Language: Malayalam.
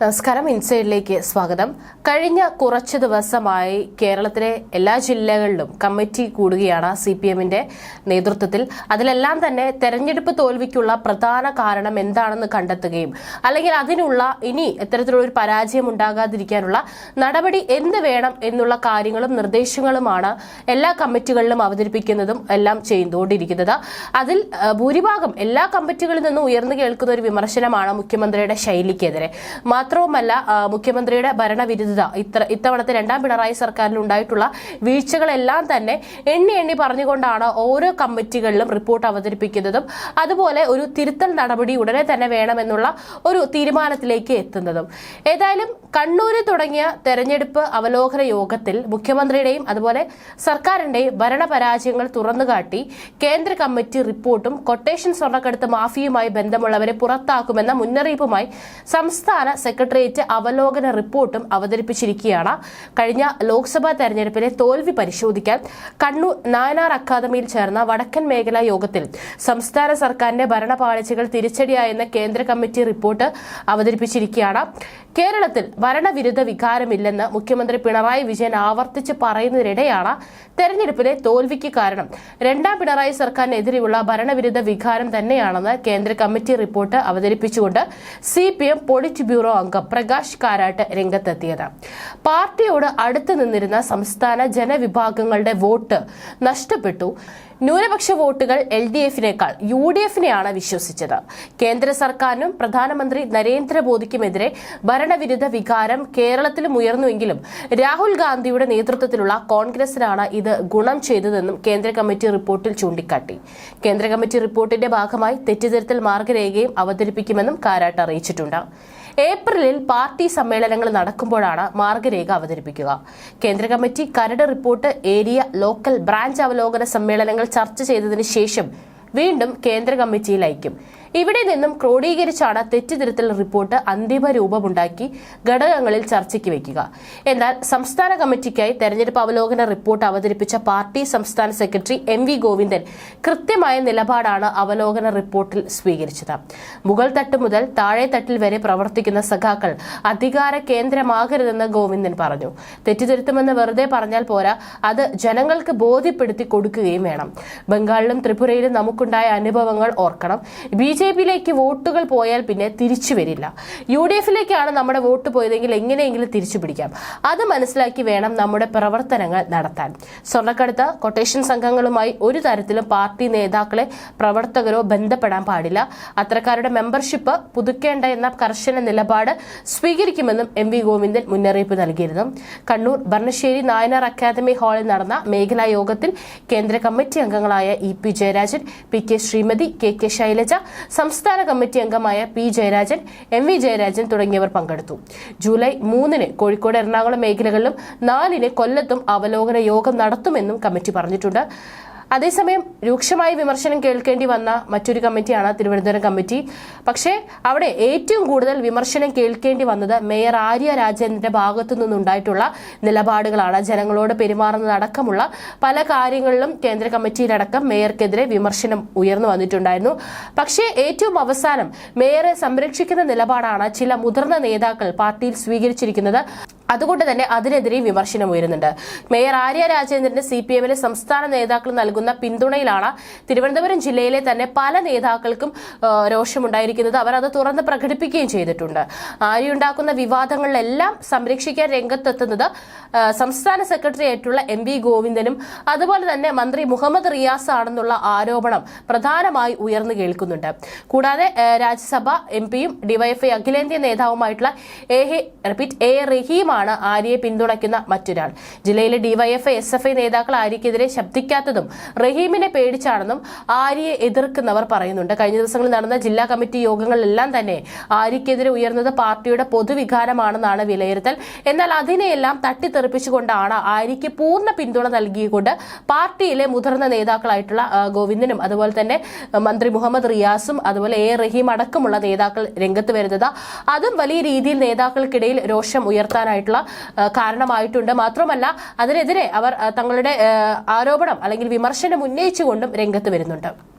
നമസ്കാരം ഇൻസൈഡിലേക്ക് സ്വാഗതം. കഴിഞ്ഞ കുറച്ച് ദിവസമായി കേരളത്തിലെ എല്ലാ ജില്ലകളിലും കമ്മിറ്റി കൂടുകയാണ് സി പി എമ്മിന്റെ നേതൃത്വത്തിൽ. അതിലെല്ലാം തന്നെ തെരഞ്ഞെടുപ്പ് തോൽവിക്കുള്ള പ്രധാന കാരണം എന്താണെന്ന് കണ്ടെത്തുകയും അല്ലെങ്കിൽ അതിനുള്ള ഇനി ഇത്തരത്തിലുള്ള ഒരു പരാജയം ഉണ്ടാകാതിരിക്കാനുള്ള നടപടി എന്ത് വേണം എന്നുള്ള കാര്യങ്ങളും നിർദ്ദേശങ്ങളുമാണ് എല്ലാ കമ്മിറ്റികളിലും അവതരിപ്പിക്കുന്നതും എല്ലാം ചെയ്തുകൊണ്ടിരിക്കുന്നത്. അതിൽ ഭൂരിഭാഗം എല്ലാ കമ്മിറ്റികളിൽ നിന്നും ഉയർന്നു കേൾക്കുന്ന ഒരു വിമർശനമാണ് മുഖ്യമന്ത്രിയുടെ ശൈലിക്കെതിരെ. മാത്രവുമല്ല മുഖ്യമന്ത്രിയുടെ ഭരണവിരുദ്ധത. ഇത്ര ഇത്തവണത്തെ രണ്ടാം പിണറായി സർക്കാരിൽ ഉണ്ടായിട്ടുള്ള വീഴ്ചകളെല്ലാം തന്നെ എണ്ണി എണ്ണി പറഞ്ഞുകൊണ്ടാണ് ഓരോ കമ്മിറ്റികളിലും റിപ്പോർട്ട് അവതരിപ്പിക്കുന്നതും അതുപോലെ ഒരു തിരുത്തൽ നടപടി ഉടനെ തന്നെ വേണമെന്നുള്ള ഒരു തീരുമാനത്തിലേക്ക് എത്തുന്നതും. ഏതായാലും കണ്ണൂരിൽ തുടങ്ങിയ തെരഞ്ഞെടുപ്പ് അവലോകന യോഗത്തിൽ മുഖ്യമന്ത്രിയുടെയും അതുപോലെ സർക്കാരിന്റെയും ഭരണപരാജയങ്ങൾ തുറന്നുകാട്ടി കേന്ദ്ര കമ്മിറ്റി റിപ്പോർട്ടും കൊട്ടേഷൻ സ്വർണക്കടത്ത് മാഫിയുമായി ബന്ധമുള്ളവരെ പുറത്താക്കുമെന്ന മുന്നറിയിപ്പുമായി സംസ്ഥാന സെക്രട്ടേറിയറ്റ് അവലോകന റിപ്പോർട്ടും അവതരിപ്പിച്ചിരിക്കുകയാണ്. കഴിഞ്ഞ ലോക്സഭാ തെരഞ്ഞെടുപ്പിലെ തോൽവി പരിശോധിക്കാൻ കണ്ണൂർ നായനാർ അക്കാദമിയിൽ ചേർന്ന വടക്കൻ മേഖലാ യോഗത്തിൽ സംസ്ഥാന സർക്കാരിന്റെ ഭരണപാളിച്ചകൾ തിരിച്ചടിയായെന്ന കേന്ദ്ര കമ്മിറ്റി റിപ്പോർട്ട് അവതരിപ്പിച്ചിരിക്കുകയാണ്. കേരളത്തിൽ ഭരണവിരുദ്ധ വികാരമില്ലെന്ന് മുഖ്യമന്ത്രി പിണറായി വിജയൻ ആവർത്തിച്ച് പറയുന്നതിനിടെയാണ് തെരഞ്ഞെടുപ്പിലെ തോൽവിക്ക് കാരണം. രണ്ടാം പിണറായി സർക്കാരിനെതിരെയുള്ള ഭരണവിരുദ്ധ വികാരം തന്നെയാണെന്ന് കേന്ദ്ര കമ്മിറ്റി റിപ്പോർട്ട് അവതരിപ്പിച്ചുകൊണ്ട് C P M politburo അംഗം പ്രകാശ് കാരാട്ട് രംഗത്തെത്തിയത്. പാർട്ടിയോട് അടുത്ത് നിന്നിരുന്ന സംസ്ഥാന ജനവിഭാഗങ്ങളുടെ വോട്ട് നഷ്ടപ്പെട്ടു. ന്യൂനപക്ഷ വോട്ടുകൾ എൽ ഡി എഫിനേക്കാൾ യു ഡി എഫിനെയാണ് വിശ്വസിച്ചത്. കേന്ദ്ര സർക്കാരിനും പ്രധാനമന്ത്രി നരേന്ദ്രമോദിക്കുമെതിരെ ഭരണവിരുദ്ധ വികാരം കേരളത്തിലും ഉയർന്നുവെങ്കിലും രാഹുൽ ഗാന്ധിയുടെ നേതൃത്വത്തിലുള്ള കോൺഗ്രസിനാണ് ഇത് ഗുണം ചെയ്തതെന്നും കേന്ദ്ര കമ്മിറ്റി റിപ്പോർട്ടിൽ ചൂണ്ടിക്കാട്ടി. കേന്ദ്ര കമ്മിറ്റി റിപ്പോർട്ടിന്റെ ഭാഗമായി തെറ്റിദ്ധരുത്തൽ മാർഗരേഖയും അവതരിപ്പിക്കുമെന്നും കാരാട്ട് അറിയിച്ചിട്ടുണ്ട്. ഏപ്രിലിൽ പാർട്ടി സമ്മേളനങ്ങൾ നടക്കുമ്പോഴാണ് മാർഗരേഖ അവതരിപ്പിക്കുക. കേന്ദ്ര കമ്മിറ്റി കരട് റിപ്പോർട്ട് ഏരിയ ലോക്കൽ ബ്രാഞ്ച് അവലോകന സമ്മേളനങ്ങൾ ചർച്ച ചെയ്തതിനു ശേഷം വീണ്ടും കേന്ദ്ര കമ്മിറ്റിയിൽ അയക്കും ഇവിടെ നിന്നും ക്രോഡീകരിച്ചാണ് തെറ്റിതിരുത്തൽ റിപ്പോർട്ട് അന്തിമ രൂപമുണ്ടാക്കി ഘടകങ്ങളിൽ ചർച്ചയ്ക്ക് വയ്ക്കുക എന്നാൽ സംസ്ഥാന കമ്മിറ്റിക്കായി തെരഞ്ഞെടുപ്പ് അവലോകന റിപ്പോർട്ട് അവതരിപ്പിച്ച പാർട്ടി സംസ്ഥാന സെക്രട്ടറി എം വി ഗോവിന്ദൻ കൃത്യമായ നിലപാടാണ് അവലോകന റിപ്പോർട്ടിൽ സ്വീകരിച്ചത്. മുകൾ തട്ട് മുതൽ താഴെ തട്ടിൽ വരെ പ്രവർത്തിക്കുന്ന സഖാക്കൾ അധികാര കേന്ദ്രമാകരുതെന്ന് ഗോവിന്ദൻ പറഞ്ഞു. തെറ്റിതിരുത്തുമെന്ന് വെറുതെ പറഞ്ഞാൽ പോരാ അത് ജനങ്ങൾക്ക് ബോധ്യപ്പെടുത്തി കൊടുക്കുകയും വേണം. ബംഗാളിലും ത്രിപുരയിലും നമുക്കുണ്ടായ അനുഭവങ്ങൾ ഓർക്കണം. ബി ജെ പിയിലേക്ക് വോട്ടുകൾ പോയാൽ പിന്നെ തിരിച്ചു വരില്ല. യു ഡി എഫിലേക്കാണ് നമ്മുടെ വോട്ട് പോയതെങ്കിൽ എങ്ങനെയെങ്കിലും തിരിച്ചു പിടിക്കാം. അത് മനസ്സിലാക്കി വേണം നമ്മുടെ പ്രവർത്തനങ്ങൾ നടത്താൻ. സ്വർണക്കടത്ത് കൊട്ടേഷൻ സംഘങ്ങളുമായി ഒരു തരത്തിലും പാർട്ടി നേതാക്കളെ പ്രവർത്തകരോ ബന്ധപ്പെടാൻ പാടില്ല. അത്തരക്കാരുടെ മെമ്പർഷിപ്പ് പുതുക്കേണ്ട എന്ന കർശന നിലപാട് സ്വീകരിക്കുമെന്നും എം വി ഗോവിന്ദൻ മുന്നറിയിപ്പ് നൽകിയിരുന്നു. കണ്ണൂർ ഭരണശ്ശേരി നായനാർ അക്കാദമി ഹാളിൽ നടന്ന മേഖലാ യോഗത്തിൽ കേന്ദ്ര കമ്മിറ്റി അംഗങ്ങളായ E P Jayarajan P K Sreemathi K K Shailaja സംസ്ഥാന കമ്മിറ്റി അംഗമായ P Jayarajan M V Jayarajan തുടങ്ങിയവർ പങ്കെടുത്തു. ജൂലൈ മൂന്നിന് കോഴിക്കോട് എറണാകുളം മേഖലകളിലും നാലിന് കൊല്ലത്തും അവലോകന യോഗം നടത്തുമെന്നും കമ്മിറ്റി പറഞ്ഞിട്ടുണ്ട്. അതേസമയം രൂക്ഷമായ വിമർശനം കേൾക്കേണ്ടി വന്ന മറ്റൊരു കമ്മിറ്റിയാണ് തിരുവനന്തപുരം കമ്മിറ്റി. പക്ഷേ അവിടെ ഏറ്റവും കൂടുതൽ വിമർശനം കേൾക്കേണ്ടി വന്നത് മേയർ ആര്യ രാജേന്ദ്രന്റെ ഭാഗത്തു നിന്നുണ്ടായിട്ടുള്ള നിലപാടുകളാണ്. ജനങ്ങളോട് പെരുമാറുന്നതടക്കമുള്ള പല കാര്യങ്ങളിലും കേന്ദ്ര കമ്മിറ്റിയിലടക്കം മേയർക്കെതിരെ വിമർശനം ഉയർന്നു വന്നിട്ടുണ്ടായിരുന്നു. പക്ഷേ ഏറ്റവും അവസാനം മേയറെ സംരക്ഷിക്കുന്ന നിലപാടാണ് ചില മുതിർന്ന നേതാക്കൾ പാർട്ടിയിൽ സ്വീകരിച്ചിരിക്കുന്നത്. അതുകൊണ്ട് തന്നെ അതിനെതിരെ വിമർശനം ഉയരുന്നുണ്ട്. മേയർ ആര്യ രാജേന്ദ്രന് സി പി എമ്മിലെ സംസ്ഥാന നേതാക്കൾ നൽകുന്ന പിന്തുണയിലാണ് തിരുവനന്തപുരം ജില്ലയിലെ തന്നെ പല നേതാക്കൾക്കും രോഷമുണ്ടായിരിക്കുന്നത്. അവർ അത് തുറന്ന് പ്രകടിപ്പിക്കുകയും ചെയ്തിട്ടുണ്ട്. ആര്യ ഉണ്ടാക്കുന്ന വിവാദങ്ങളിലെല്ലാം സംരക്ഷിക്കാൻ രംഗത്തെത്തുന്നത് സംസ്ഥാന സെക്രട്ടറി ആയിട്ടുള്ള എം ഗോവിന്ദനും അതുപോലെ തന്നെ മന്ത്രി മുഹമ്മദ് റിയാസ് ആണെന്നുള്ള ആരോപണം പ്രധാനമായി ഉയർന്നു കേൾക്കുന്നുണ്ട്. കൂടാതെ രാജ്യസഭ എം പിയും ഡിവൈഎഫ്ഐ അഖിലേന്ത്യാ നേതാവുമായിട്ടുള്ള എ ഹെ എ ആര്യയെ പിന്തുണയ്ക്കുന്ന മറ്റൊരാൾ. ജില്ലയിലെ ഡിവൈഎഫ്ഐ എസ് എഫ് ഐ നേതാക്കൾ ആര്യക്കെതിരെ ശബ്ദിക്കാത്തതും റഹീമിനെ പേടിച്ചാണെന്നും ആര്യയെ എതിർക്കുന്നവർ പറയുന്നുണ്ട്. കഴിഞ്ഞ ദിവസങ്ങളിൽ നടന്ന ജില്ലാ കമ്മിറ്റി യോഗങ്ങളിലെല്ലാം തന്നെ ആര്യക്കെതിരെ ഉയർന്നത് പാർട്ടിയുടെ പൊതുവികാരമാണെന്നാണ് വിലയിരുത്തൽ. എന്നാൽ അതിനെയെല്ലാം തട്ടിത്തെറിപ്പിച്ചുകൊണ്ടാണ് ആര്യയ്ക്ക് പൂർണ പിന്തുണ നൽകിക്കൊണ്ട് പാർട്ടിയിലെ മുതിർന്ന നേതാക്കളായിട്ടുള്ള ഗോവിന്ദനും അതുപോലെ തന്നെ മന്ത്രി മുഹമ്മദ് റിയാസും അതുപോലെ എ റഹീം അടക്കമുള്ള നേതാക്കൾ രംഗത്ത് വരുന്നത്. അതും വലിയ രീതിയിൽ നേതാക്കൾക്കിടയിൽ രോഷം ഉയർത്താനായിട്ടുള്ള ആ, കാരണമായിട്ടുണ്ട്. മാത്രമല്ല അതിനെതിരെ അവർ തങ്ങളുടെ ആരോപണം അല്ലെങ്കിൽ വിമർശനം ഉന്നയിച്ചുകൊണ്ടും രംഗത്ത് വരുന്നുണ്ട്.